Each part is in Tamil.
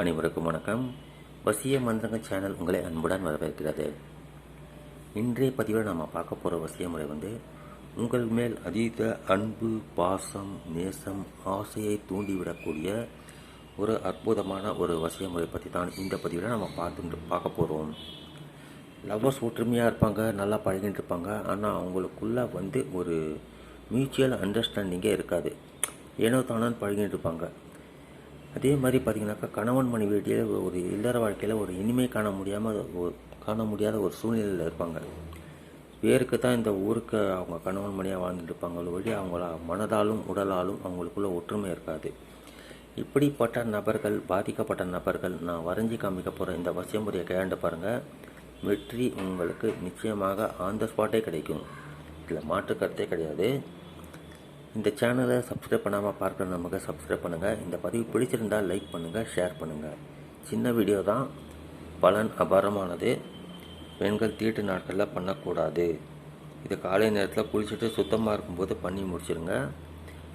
அனைவருக்கும் வணக்கம். வசிய மந்திரங்க சேனல் உங்களை அன்புடன் வரவேற்கிறது. இன்றைய பதிவில் நம்ம பார்க்க போகிற வசிய முறை வந்து உங்கள் மேல் அதீத அன்பு பாசம் நேசம் ஆசையை தூண்டிவிடக்கூடிய ஒரு அற்புதமான ஒரு வசிய முறை பற்றி தான் இந்த பதிவில் நம்ம பார்த்துட்டு பார்க்க போகிறோம் லவ்வர்ஸ் ஒற்றுமையாக இருப்பாங்க நல்லா பழகிட்டு இருப்பாங்க ஆனால் அவங்களுக்குள்ள வந்து ஒரு மியூச்சுவல் அண்டர்ஸ்டாண்டிங்கே இருக்காது. ஏனோ தானோன்னு பழகிட்டு இருப்பாங்க. அதே மாதிரி பார்த்தீங்கன்னாக்கா கணவன் மனைவி இடையே ஒரு இல்லற வாழ்க்கையில் ஒரு இனிமை காண முடியாமல் ஒரு காண முடியாத ஒரு சூழ்நிலையில் இருப்பாங்க. பேருக்கு தான் இந்த ஊருக்கு அவங்க கணவன் மணியாக வாழ்ந்துட்டு இருப்பாங்க. வழி அவங்கள மனதாலும் உடலாலும் அவங்களுக்குள்ள ஒற்றுமை இருக்காது. இப்படிப்பட்ட நபர்கள் பாதிக்கப்பட்ட நபர்கள் நான் வரைஞ்சி காமிக்க போகிற இந்த வசியமுறையை கையாண்டு பாருங்கள் வெற்றி உங்களுக்கு நிச்சயமாக ஆன் த ஸ்பாட்டே கிடைக்கும். இதில் மாற்று கருத்தே கிடையாது. இந்த சேனலை சப்ஸ்கிரைப் பண்ணாமல் பார்க்குற நமக்கு சப்ஸ்கிரைப் பண்ணுங்கள் இந்த பதிவு பிடிச்சிருந்தால் லைக் பண்ணுங்கள் ஷேர் பண்ணுங்கள் சின்ன வீடியோ தான் பலன் அபாரமானது. பெண்கள் தீட்டு நாட்களில் பண்ணக்கூடாது. இது காலை நேரத்தில் குளிச்சுட்டு சுத்தமாக இருக்கும்போது பண்ணி முடிச்சிருங்க.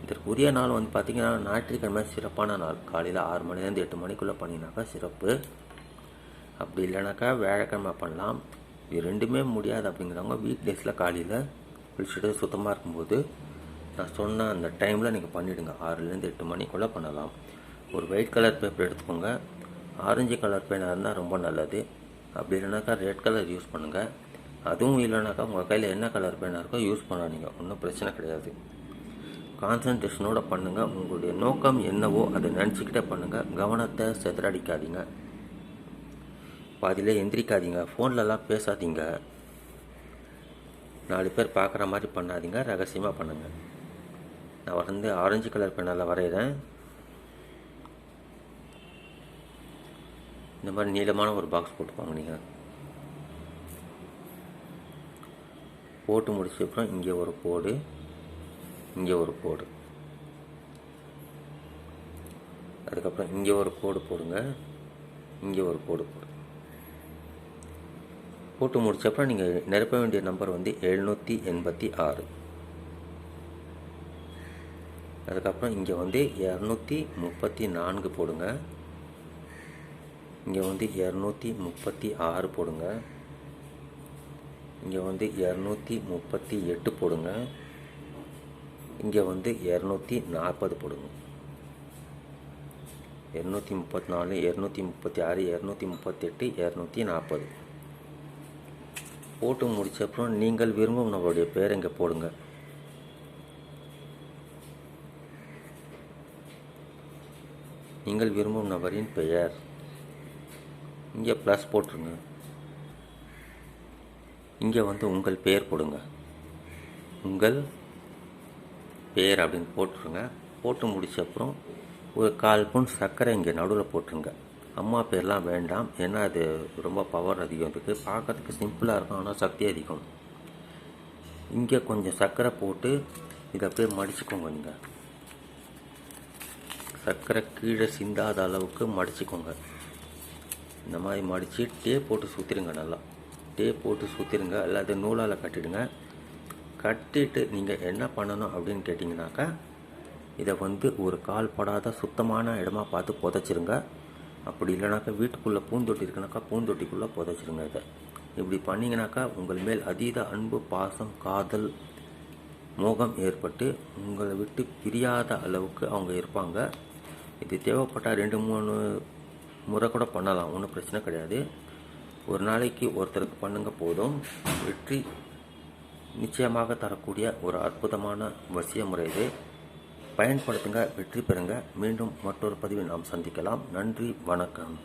இதற்குரிய நாள் வந்து பார்த்திங்கன்னா ஞாயிற்றுக்கிழமை சிறப்பான நாள். காலையில் ஆறு மணிலேருந்து எட்டு மணிக்குள்ளே பண்ணினாக்கா சிறப்பு. அப்படி இல்லைனாக்கா வியாழக்கிழமை பண்ணலாம். இது ரெண்டுமே முடியாது அப்படிங்கிறவங்க வீக் டேஸில் காலையில் குளிச்சுட்டு சுத்தமாக இருக்கும்போது நான் சொன்ன அந்த டைமில் நீங்கள் பண்ணிவிடுங்க ஆறுலேருந்து எட்டு மணிக்குள்ளே பண்ணலாம். ஒரு ஒயிட் கலர் பேப்பர் எடுத்துக்கோங்க. ஆரஞ்சு கலர் பேனாக இருந்தால் ரொம்ப நல்லது. அப்படி இல்லைனாக்கா ரெட் கலர் யூஸ் பண்ணுங்கள் அதுவும் இல்லைனாக்கா உங்கள் கையில் என்ன கலர் பேனாக இருக்கோ யூஸ் பண்ணாதீங்க. ஒன்றும் பிரச்சனை கிடையாது. கான்சன்ட்ரேஷனோட பண்ணுங்கள் உங்களுடைய நோக்கம் என்னவோ அதை நினச்சிக்கிட்டே பண்ணுங்கள் கவனத்தை செதறடிக்காதீங்க. பாதியில் எந்திரிக்காதீங்க. ஃபோன்லலாம் பேசாதீங்க. நாலு பேர் பார்க்குற மாதிரி பண்ணாதீங்க. ரகசியமாக பண்ணுங்கள் நான் வந்து ஆரஞ்சு கலர் பெண்ணால் வரைகிறேன் இந்த மாதிரி நீளமான ஒரு பாக்ஸ் போட்டுக்கோங்க நீங்கள் போட்டு முடிச்ச அப்புறம் இங்கே ஒரு கோடு இங்கே ஒரு கோடு அதுக்கப்புறம் இங்கே ஒரு கோடு போடுங்க. இங்கே ஒரு கோடு போடுங்க போட்டு முடிச்சப்பறம் நீங்கள் நிரப்ப வேண்டிய நம்பர் வந்து எழுநூற்றி எண்பத்தி ஆறு. அதுக்கப்புறம் இங்கே வந்து இரநூத்தி முப்பத்தி நான்கு போடுங்க. இங்கே வந்து இரநூத்தி முப்பத்தி ஆறு போடுங்க. இங்கே வந்து இரநூத்தி முப்பத்தி எட்டு போடுங்க. இங்கே வந்து இரநூத்தி நாற்பது போடுங்க. இரநூத்தி முப்பத்தி நாலு இரநூத்தி முப்பத்தி ஆறு இரநூத்தி முப்பத்தெட்டு இரநூத்தி நாற்பது. போட்டு முடிச்ச அப்புறம் நீங்கள் விரும்பும் நம்மளுடைய பேர் இங்கே போடுங்கள் நீங்கள் விரும்பும் நபரின் பெயர். இங்கே ப்ளஸ் போட்டுருங்க. இங்கே வந்து உங்கள் பெயர் போடுங்க. உங்கள் பெயர் அப்படின்னு போட்டுருங்க. போட்டு முடிச்ச அப்புறம் ஒரு கால் பவுன் சர்க்கரை இங்கே நடுவில் போட்டுருங்க. அம்மா பேர்லாம் வேண்டாம். ஏன்னா அது ரொம்ப பவர் அதிகம் இருக்குது பார்க்கறதுக்கு சிம்பிளாக இருக்கும். ஆனால் சக்தி அதிகம். இங்கே கொஞ்சம் சர்க்கரை போட்டு இதை அப்படியே மடிச்சுக்கோங்க நீங்கள் சர்க்கரை கீழே சிந்தாத அளவுக்கு மடிச்சுக்கோங்க. இந்த மாதிரி மடித்து டேப் போட்டு சுற்றிடுங்க நல்லா. டேப் போட்டு சுற்றிடுங்க அல்லது நூலால் கட்டிடுங்க. கட்டிட்டு நீங்கள் என்ன பண்ணணும் அப்படின்னு கேட்டிங்கனாக்கா இதை வந்து ஒரு கால் படாத சுத்தமான இடமா பார்த்து புதைச்சிருங்க. அப்படி இல்லைனாக்கா வீட்டுக்குள்ளே பூந்தொட்டி இருக்குனாக்கா பூந்தொட்டிக்குள்ளே புதைச்சிருங்க இதை. இப்படி பண்ணிங்கனாக்கா உங்கள் மேல் அதீத அன்பு பாசம் காதல் மோகம் ஏற்பட்டு உங்களை விட்டு பிரியாத அளவுக்கு அவங்க இருப்பாங்க. இது தேவைப்பட்டால் ரெண்டு மூணு முறை கூட பண்ணலாம். ஒன்றும் பிரச்சனை கிடையாது. ஒரு நாளைக்கு ஒருத்தருக்கு பண்ணுங்க போதும். வெற்றி நிச்சயமாக தரக்கூடிய ஒரு அற்புதமான வசிய முறை இது. பயன்படுத்துங்க வெற்றி பெறுங்க. மீண்டும் மற்றொரு பதிவில் நாம் சந்திக்கலாம். நன்றி வணக்கம்.